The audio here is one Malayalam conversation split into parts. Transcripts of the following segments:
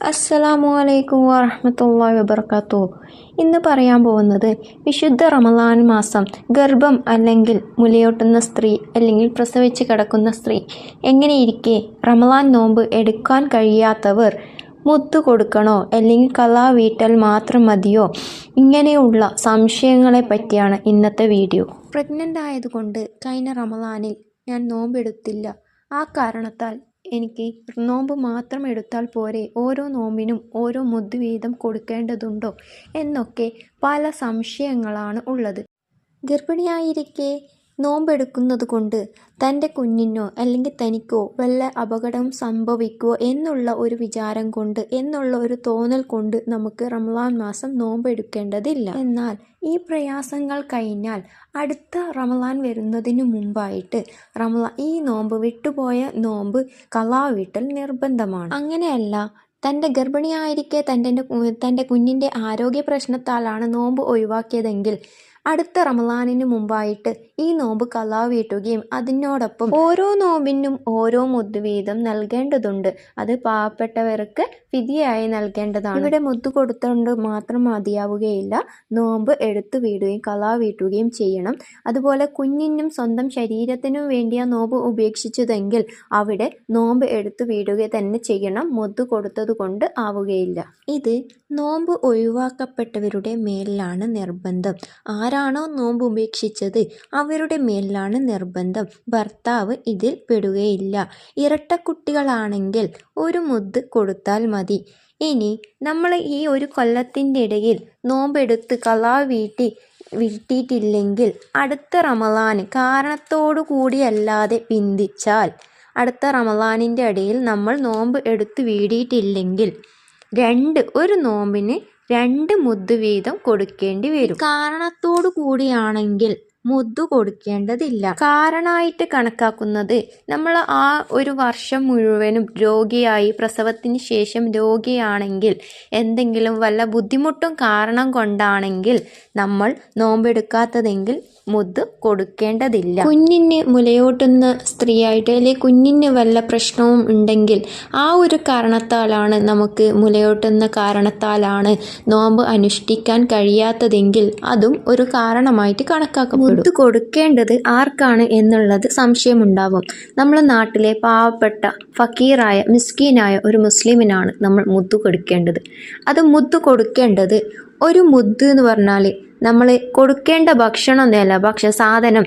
അസ്സലാമു അലൈക്കും വബർക്കാത്തു ഇന്ന് പറയാൻ പോകുന്നത് വിശുദ്ധ റമലാൻ മാസം ഗർഭം അല്ലെങ്കിൽ മുലയോട്ടുന്ന സ്ത്രീ അല്ലെങ്കിൽ പ്രസവിച്ച് കിടക്കുന്ന സ്ത്രീ എങ്ങനെയിരിക്കെ റമലാൻ നോമ്പ് എടുക്കാൻ കഴിയാത്തവർ മുത്തു കൊടുക്കണോ അല്ലെങ്കിൽ കലാ വീട്ടൽ മാത്രം മതിയോ? ഇങ്ങനെയുള്ള സംശയങ്ങളെ പറ്റിയാണ് ഇന്നത്തെ വീഡിയോ. പ്രഗ്നന്റ് ആയതുകൊണ്ട് കഴിഞ്ഞ റമലാനിൽ ഞാൻ നോമ്പെടുത്തില്ല. ആ കാരണത്താൽ എനിക്ക് നോമ്പ് മാത്രം എടുത്താൽ പോരെ. ഓരോ നോമ്പിനും ഓരോ മുദ്ദ് വീതം കൊടുക്കേണ്ടതുണ്ടോ? എന്നൊക്കെ പല സംശയങ്ങളാണ് ഉള്ളത്. ഗർഭിണിയായിരിക്കെ നോമ്പെടുക്കുന്നത് കൊണ്ട് തന്റെ കുഞ്ഞിനോ അല്ലെങ്കിൽ തനിക്കോ വല്ല അപകടം സംഭവിക്കുമോ എന്നുള്ള ഒരു വിചാരം കൊണ്ട് എന്നുള്ള ഒരു തോന്നൽ കൊണ്ട് നമുക്ക് റമദാൻ മാസം നോമ്പെടുക്കേണ്ടതില്ല. എന്നാൽ ഈ പ്രയാസങ്ങൾ കഴിഞ്ഞാൽ അടുത്ത റമദാൻ വരുന്നതിനു മുമ്പായിട്ട് റമദാൻ ഈ നോമ്പ് വിട്ടുപോയ നോമ്പ് കലാ വീട്ടൽ നിർബന്ധമാണ്. അങ്ങനെയല്ല തന്റെ ഗർഭിണിയായിരിക്കെ തന്റെ തന്റെ കുഞ്ഞിന്റെ ആരോഗ്യ പ്രശ്നത്താലാണ് നോമ്പ് ഒഴിവാക്കിയതെങ്കിൽ അടുത്ത റമലാനിനു മുമ്പായിട്ട് ഈ നോമ്പ് കലാവീട്ടുകയും അതിനോടൊപ്പം ഓരോ നോമ്പിനും ഓരോ മുദ്ദ് വീതം നൽകേണ്ടതുണ്ട്. അത് പാവപ്പെട്ടവർക്ക് വിധിയായി നൽകേണ്ടതാണ്. ഇവിടെ മുദ്ദ് കൊടുത്തുകൊണ്ട് മാത്രം മതിയാവുകയില്ല. നോമ്പ് എടുത്തു വീടുകയും കലാവീട്ടുകയും ചെയ്യണം. അതുപോലെ കുഞ്ഞിനും സ്വന്തം ശരീരത്തിനും വേണ്ടിയ നോമ്പ് ഉപേക്ഷിച്ചതെങ്കിൽ അവിടെ നോമ്പ് എടുത്തു വീടുക തന്നെ ചെയ്യണം. മുദ്ദ് കൊടുത്തത് കൊണ്ട് ആവുകയില്ല. ഇത് നോമ്പ് ഒഴിവാക്കപ്പെട്ടവരുടെ മേലിലാണ് നിർബന്ധം. ആരാണോ നോമ്പ് ഉപേക്ഷിച്ചത് അവരുടെ മേലിലാണ് നിർബന്ധം. ഭർത്താവ് ഇതിൽ പെടുകയില്ല. ഇരട്ട കുട്ടികളാണെങ്കിൽ ഒരു മുദ്ദ് കൊടുത്താൽ മതി. ഇനി നമ്മൾ ഈ ഒരു കൊല്ലത്തിന്റെ ഇടയിൽ നോമ്പെടുത്ത് കലാ വീട്ടി വീട്ടിയിട്ടില്ലെങ്കിൽ അടുത്ത റമലാന് കാരണത്തോടു കൂടിയല്ലാതെ പിന്തിച്ചാൽ അടുത്ത റമലാനിന്റെ ഇടയിൽ നമ്മൾ നോമ്പ് എടുത്ത് വീടിയിട്ടില്ലെങ്കിൽ രണ്ട് ഒരു നോമ്പിന് രണ്ട് മുദ്ദ് വീതം കൊടുക്കേണ്ടി വരും. കാരണത്തോടു കൂടിയാണെങ്കിൽ മുദ്ദു കൊടുക്കേണ്ടതില്ല. കാരണമായിട്ട് കണക്കാക്കുന്നത് നമ്മൾ ആ ഒരു വർഷം മുഴുവനും രോഗിയായി പ്രസവത്തിന് ശേഷം രോഗിയാണെങ്കിൽ എന്തെങ്കിലും വല്ല ബുദ്ധിമുട്ടും കാരണം കൊണ്ടാണെങ്കിൽ നമ്മൾ നോമ്പെടുക്കാത്തതെങ്കിൽ മുത് കൊടുക്കേണ്ടതില്ല. കുഞ്ഞിന് മുലയൂട്ടുന്ന സ്ത്രീയായിട്ട് അല്ലെങ്കിൽ കുഞ്ഞിന് വല്ല പ്രശ്നവും ഉണ്ടെങ്കിൽ ആ ഒരു കാരണത്താലാണ് നമുക്ക് മുലയൂട്ടുന്ന കാരണത്താലാണ് നോമ്പ് അനുഷ്ഠിക്കാൻ കഴിയാത്തതെങ്കിൽ അതും ഒരു കാരണമായിട്ട് കണക്കാക്കപ്പെടും മുദ്ദ് കൊടുക്കേണ്ടത് ആർക്കാണ് എന്നുള്ളത് സംശയമുണ്ടാവും. നമ്മളെ നാട്ടിലെ പാവപ്പെട്ട ഫക്കീറായ മിസ്കീനായ ഒരു മുസ്ലിമിനാണ് നമ്മൾ മുത്തു കൊടുക്കേണ്ടത്. അത് മുത്തു കൊടുക്കേണ്ടത് ഒരു മുദ്ദ് എന്ന് പറഞ്ഞാൽ നമ്മൾ കൊടുക്കേണ്ട ഭക്ഷണം എന്നല്ല ഭക്ഷ്യ സാധനം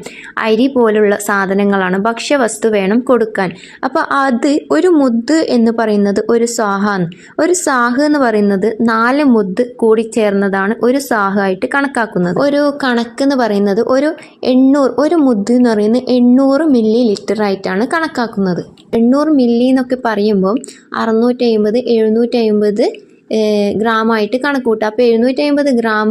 അരി പോലുള്ള സാധനങ്ങളാണ്. ഭക്ഷ്യവസ്തു വേണം കൊടുക്കാൻ. അപ്പോൾ അത് ഒരു മുദ് എന്ന് പറയുന്നത് ഒരു സാഹാണ് ഒരു സാഹ് എന്ന് പറയുന്നത് നാല് മുദ് കൂടി ചേർന്നതാണ് ഒരു സാഹായിട്ട് കണക്കാക്കുന്നത്. ഒരു കണക്ക് എന്ന് പറയുന്നത് ഒരു എണ്ണൂറ് ഒരു മുദ് എന്ന് പറയുന്നത് എണ്ണൂറ് മില്ലി ലിറ്റർ ആയിട്ടാണ് കണക്കാക്കുന്നത്. എണ്ണൂറ് മില്ലി എന്നൊക്കെ പറയുമ്പോൾ അറുന്നൂറ്റി അമ്പത് എഴുന്നൂറ്റി അമ്പത് ഗ്രാമായിട്ട് കണക്ക് അപ്പോൾ എഴുന്നൂറ്റി അമ്പത് ഗ്രാം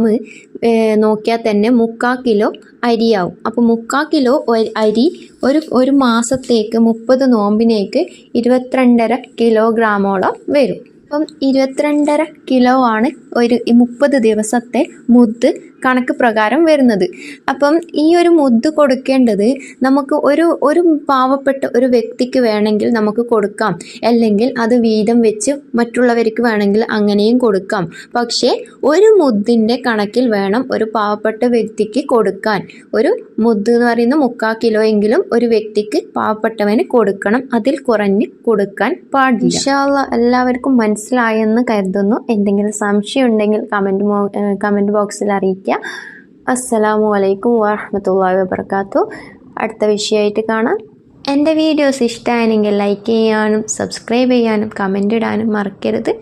നോക്കിയാൽ തന്നെ മുക്കാൽ കിലോ അരിയാവും. അപ്പോൾ മുക്കാൽ കിലോ അരി ഒരു ഒരു മാസത്തേക്ക് മുപ്പത് നോമ്പിനേക്ക് ഇരുപത്തിരണ്ടര കിലോഗ്രാമോളം വരും. അപ്പം ഇരുപത്തിരണ്ടര കിലോ ആണ് ഒരു മുപ്പത് ദിവസത്തെ മുദ്ദ് കണക്ക് പ്രകാരം വരുന്നത്. അപ്പം ഈ ഒരു മുദ്ദ് കൊടുക്കേണ്ടത് നമുക്ക് ഒരു ഒരു പാവപ്പെട്ട ഒരു വ്യക്തിക്ക് വേണമെങ്കിൽ നമുക്ക് കൊടുക്കാം. അല്ലെങ്കിൽ അത് വീതം വെച്ച് മറ്റുള്ളവർക്ക് വേണമെങ്കിൽ അങ്ങനെയും കൊടുക്കാം. പക്ഷേ ഒരു മുദ്ദിന്റെ കണക്കിൽ വേണം ഒരു പാവപ്പെട്ട വ്യക്തിക്ക് കൊടുക്കാൻ. ഒരു മുദ്ദ് എന്ന് പറയുന്ന മുക്കാൽ കിലോ എങ്കിലും ഒരു വ്യക്തിക്ക് പാവപ്പെട്ടവന് കൊടുക്കണം. അതിൽ കുറഞ്ഞ് കൊടുക്കാൻ പാടില്ല. എല്ലാവർക്കും മനസ്സിലായെന്ന് കരുതുന്നു. എന്തെങ്കിലും സംശയം ഉണ്ടെങ്കിൽ കമന്റ് കമന്റ് ബോക്സിൽ അറിയിക്കുക. അസ്സലാമു അലൈക്കും വാഹമത്തല്ലാ വാബർക്കാത്തു അടുത്ത വിഷയമായിട്ട് കാണാം. എന്റെ വീഡിയോസ് ഇഷ്ടമായെങ്കിൽ ലൈക്ക് ചെയ്യാനും സബ്സ്ക്രൈബ് ചെയ്യാനും കമന്റ് ഇടാനും മറക്കരുത്.